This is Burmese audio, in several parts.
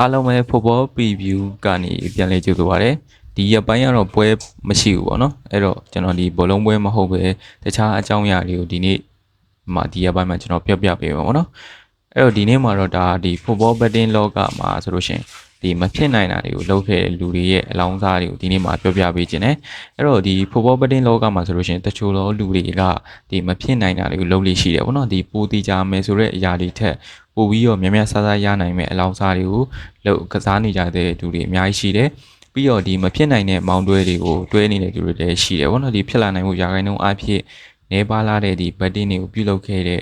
အားလုံးပဲ football preview ကနေပြန်လဲကြိုဆိုပါရစေဒီရက်ပိုင်းကတော့ပွဲမရှိဘူးပေါ့နော်အဲ့တော့ကျွန်တော်ဒီဘောလုံးပွဲမဟုတ်ပဲတခြားအကြောင်းအရာတွေကိုဒီနေ့မှာဒီရက်ပိုင်းမှာကျွန်တော်ပြောပြပေးပါပေါ့နော်အဲ့တော့ဒီနေ့မှာတော့ဒါဒီ football betting လောကမှာဆိုလို့ရှိရင် ဒီမဖြစ်နိုင်တာတွေကိုလုပ်ခဲ့တဲ့လူတွေရဲ့အလောင်းစားတွေကိုဒီနေ့မှာပြောပြပေးခြင်း ਨੇ အဲ့တော့ဒီ football betting လောကမှာဆိုလို့ရှိရင်တချို့သောလူတွေကဒီမဖြစ်နိုင်တာတွေကိုလုပ်လို့ရှိတယ်ပေါ့နော်ဒီပိုတီကြမယ်ဆိုတဲ့အရာတွေထက်ပိုပြီးတော့များများဆဆရနိုင်မဲ့အလောင်းစားတွေကိုလုပ်ကစားနေကြတဲ့လူတွေအများကြီးရှိတယ်ပြီးတော့ဒီမဖြစ်နိုင်တဲ့မောင်းတွဲတွေကိုတွဲနေတဲ့လူတွေလည်းရှိတယ်ပေါ့နော်ဒီဖြစ်လာနိုင်မှုရာခိုင်နှုန်းအဖြစ်နေပါလာတဲ့ဒီ betting တွေကိုပြုလုပ်ခဲ့တဲ့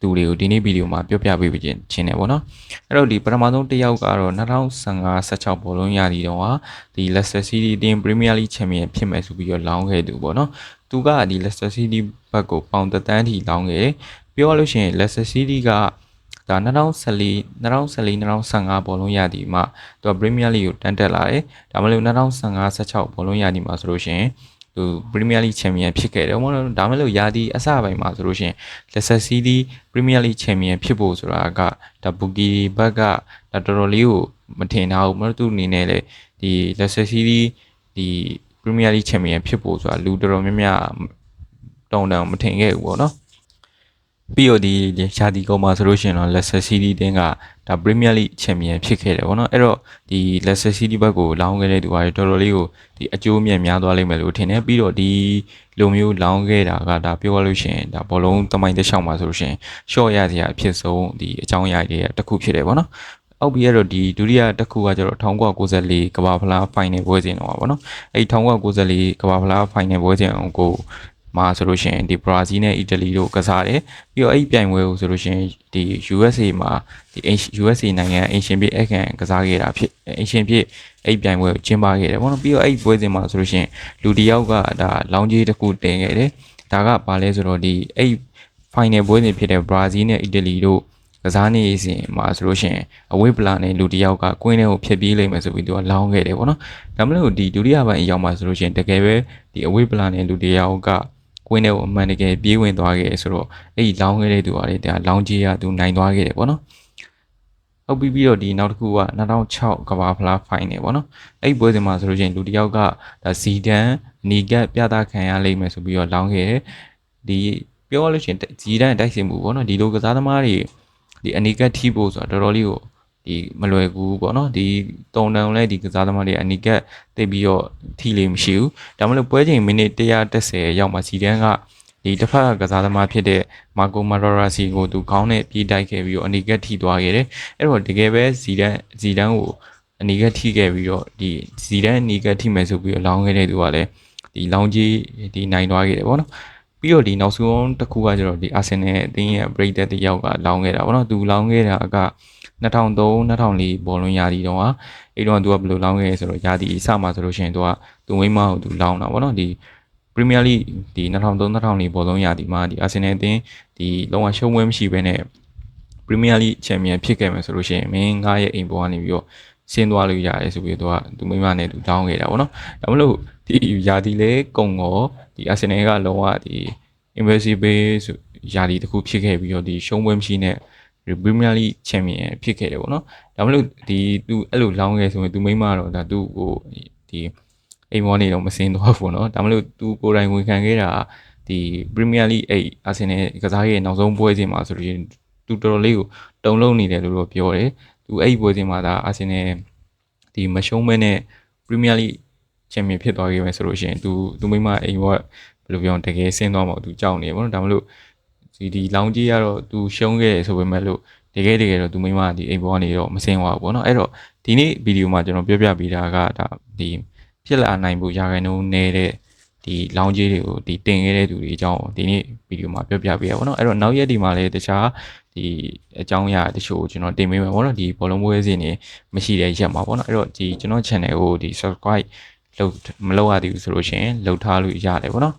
သူတွေကိုဒီနေ့ဗီဒီယိုမှာပြောပြပေးပေးခြင်းချင်းတယ်ပေါ့နော်အဲ့တော့ဒီပထမဆုံးတစ်ယောက်ကတော့2015-16ဘောလုံးရာသီတုန်းကဒီ Leicester City တင် Premier League Champion ဖြစ်မယ်ဆိုပြီးတော့လောင်းခဲ့သူပေါ့နော်သူကဒီ Leicester City ဘက်ကိုပေါင်တတန်းထိလောင်းခဲ့တယ်ပြောရလို့ရှိရင် Leicester City ကဒါ2014 2014 2015ဘောလုံးရာသီမှာသူက Premier League ကိုတန်းတက်လာတယ်ဒါမှမဟုတ်2015-16ဘောလုံးရာသီမှာဆိုလို့ရှိရင် သူ Premier League Champion ဖြစ်ခဲ့တယ်။ဘာလို့ဒါမှမဟုတ်ယာဒီအစပိုင်းမှာဆိုလို့ရှိရင် Leicester City Premier League Champion ဖြစ်ဖို့ဆိုတာကဒါဘူဂီဘက်ကဒါတော်တော်လေးကိုမထင်တာဘူးမဟုတ်သူအနေနဲ့လေဒီ Leicester City ဒီ Premier League Champion ဖြစ်ဖို့ဆိုတာလူတော်တော်များများတောင်းတမထင်ခဲ့ဘူးပေါ့နော်။ ပြီးတော့ဒီရှာဒီကောမှာဆိုလို့ရှိရင်တော့ Leicester City တင်းကဒါ Premier League Champion ဖြစ်ခဲ့တယ်ဗောနော်အဲ့တော့ဒီ Leicester City ဘက်ကိုလောင်းခဲ့တဲ့သူကတော်တော်လေးကိုဒီအကျိုးမြတ်များသွားလိမ့်မယ်လို့ထင်တယ်ပြီးတော့ဒီလိုမျိုးလောင်းခဲ့တာကဒါပြောရလို့ရှိရင်ဒါဘောလုံးတမိုင်းတစ်ချောင်းမှာဆိုလို့ရှိရင် short ရစရာအဖြစ်ဆုံးဒီအကြောင်းအရာတွေတစ်ခုဖြစ်တယ်ဗောနော်အောက်ပြီးရတော့ဒီဒုတိယတစ်ခုကကျတော့1994ကမ္ဘာဖလားဖိုင်နယ်ပွဲစဉ်တော့ပါဗောနော်အဲ့1994ကမ္ဘာဖလားဖိုင်နယ်ပွဲစဉ်ကို မှာဆိုလို့ရှိရင်ဒီဘရာဇီးနဲ့အီတလီတို့ကစားတယ်ပြီးတော့အဲ့ဒီပြိုင်ပွဲကိုဆိုလို့ရှိရင်ဒီ USA မှာဒီ USA နိုင်ငံအင်ရှင်ပြည်အခန့်ကစားခဲ့တာဖြစ်အင်ရှင်ပြည်အဲ့ဒီပြိုင်ပွဲကိုကျင်းပခဲ့တယ်ပေါ့နော်ပြီးတော့အဲ့ဒီပွဲစဉ်မှာဆိုလို့ရှိရင်လူတယောက်ကဒါလောင်းကြီးတစ်ခုတင်ခဲ့တယ်ဒါကဘာလဲဆိုတော့ဒီအဲ့ final ပွဲစဉ်ဖြစ်တဲ့ဘရာဇီးနဲ့အီတလီတို့ကစားနေစဉ်မှာဆိုလို့ရှိရင်အဝိပလာနဲ့လူတယောက်ကကွင်းထဲကိုဖျက်ပြေးလိုက်မယ်ဆိုပြီးသူကလောင်းခဲ့တယ်ပေါ့နော်ဒါမှမဟုတ်ဒီဒုတိယပိုင်းအရောက်မှာဆိုလို့ရှိရင်တကယ်ပဲဒီအဝိပလာနဲ့လူတယောက်က ကွင်းထဲကိုအမှန်တကယ်ပြေးဝင်သွားခဲ့ဆိုတော့အဲ့ဒီလောင်းခဲ့တဲ့သူကလေဒါလောင်းကြီးကသူနိုင်သွားခဲ့တယ်ပေါ့နော်ဟုတ်ပြီးပြီးတော့ဒီနောက်တစ်ခုက2006ကဘာဖလားဖိုင်နယ်ပေါ့နော်အဲ့ဒီပွဲစဉ်မှာဆိုလို့ရှိရင်လူတစ်ယောက်ကဒါဇီဒန်နီဂတ်ပြသခံရလိမ့်မယ်ဆိုပြီးတော့လောင်းခဲ့တယ်ဒီပြောရလို့ရှိရင်ဇီဒန်တိုက်စင်မှုပေါ့နော်ဒီလိုကစားသမားတွေဒီအနီကတ်ထိဖို့ဆိုတာတော်တော်လေးကို ဒီမလွယ်ဘူးပေါ့နော်ဒီတုံတန်လဲဒီကစားသမားတွေအနီကတ်တိတ်ပြီးတော့ထိလေးမရှိဘူးဒါမှမဟုတ်ပွဲချိန်မိနစ်130ရောက်မှစီတန်းကဒီတစ်ဖက်ကစားသမားဖြစ်တဲ့မာကိုမာရိုရာစီကိုသူခေါင်းနဲ့ပြေးတိုက်ခဲ့ပြီးတော့အနီကတ်ထိသွားခဲ့တယ်အဲ့တော့တကယ်ပဲဇီဒန်ဇီဒန်ကိုအနီကတ်ထိခဲ့ပြီးတော့ဒီဇီဒန်အနီကတ်ထိမယ်ဆိုပြီးတော့လောင်းခဲ့တဲ့သူကလည်းဒီလောင်းကြီးဒီနိုင်သွားခဲ့တယ်ပေါ့နော်ပြီးတော့ဒီနောက်ဆုံးတစ်ခုကကျတော့ဒီအာဆင်နယ်အသင်းရဲ့ break တဲ့တယောက်ကလောင်းခဲ့တာပေါ့နော်သူလောင်းခဲ့တာက 2003 2004ဘောလုံးရာသီတုန်းကအဲ့တော့သူကဘယ်လိုလောင်းခဲ့လဲဆိုတော့ရာသီအစမှာဆိုလို့ရှိရင်သူကသူဝိမကိုသူလောင်းတာပေါ့နော်ဒီ Premier League ဒီ2003 2004ဘောလုံးရာသီမှာဒီ Arsenal အသင်းဒီလုံးဝရှုံးပွဲမရှိဘဲနဲ့ Premier League Champion ဖြစ်ခဲ့မယ်ဆိုလို့ရှိရင်မင်းငါရဲ့အိမ်ပေါ်ကနေပြီးတော့ဆင်းသွားလို့ရတယ်ဆိုပြီးတော့သူမိမနဲ့သူတောင်းခဲ့တာပေါ့နော်ဒါမလို့ဒီယာဒီလဲကုံကောဒီ Arsenal ကလုံးဝဒီ Invincible ဆိုယာဒီတစ်ခုဖြစ်ခဲ့ပြီးတော့ဒီရှုံးပွဲမရှိနဲ့ Premier League Champion ဖြစ်ခဲ့တယ်ပေါ့နော်ဒါမှမဟုတ်ဒီသူအဲ့လိုလောင်းခဲ့ဆိုရင်သူမိမတော့ဒါသူ့ကိုဒီအိမ်မောနေတော့မစင်သွားဘူးပေါ့နော်ဒါမှမဟုတ်သူကိုယ်တိုင်ဝန်ခံခဲ့တာဒီ Premier League 8 Arsenal ကစားရဲ့နောက်ဆုံးပွဲစဉ်မှာဆိုရင်သူတော်တော်လေးကိုတုံလုံးနေတယ်လို့တော့ပြောတယ်သူအဲ့ဒီပွဲစဉ်မှာဒါ Arsenal ဒီမရှုံးမဲနဲ့ Premier League ချန်ပီယံဖြစ်သွားခဲ့မယ်ဆိုလို့ရှိရင်သူသူမိမအိမ်ဘောဘယ်လိုပြောလဲတကယ်ဆင်းသွားမှာသူကြောက်နေပေါ့နော်ဒါမှမဟုတ် ဒီဒီလောင်းကြီးကတော့သူရှုံးခဲ့တယ်ဆိုပေမဲ့လို့တကယ်တကယ်တော့သူမိမဒီအိမ်ဘောကနေတော့မဆင်းသွားဘူးပေါ့နော်အဲ့တော့ဒီနေ့ဗီဒီယိုမှာကျွန်တော်ပြောပြပေးတာကဒါဒီဖြစ်လာနိုင်ဖို့ရာခိုင်နှုန်းနည်းတဲ့ဒီလောင်းကြီးတွေကိုဒီတင်ခဲ့တဲ့သူတွေအကြောင်းဒီနေ့ဗီဒီယိုမှာပြောပြပေးရပါတော့အဲ့တော့နောက်ရက်ဒီမှာလည်းတခြားဒီအကြောင်းအရာတချို့ကျွန်တော်တင်ပေးမယ်ပေါ့နော်ဒီဘောလုံးပွဲစဉ်တွေမရှိတဲ့ရက်မှာပေါ့နော်အဲ့တော့ဒီကျွန်တော် channel ကိုဒီ subscribe လုပ်မလုပ်ရသေးဘူးဆိုလို့ရှိရင်လုပ်ထားလို့ရတယ်ပေါ့နော်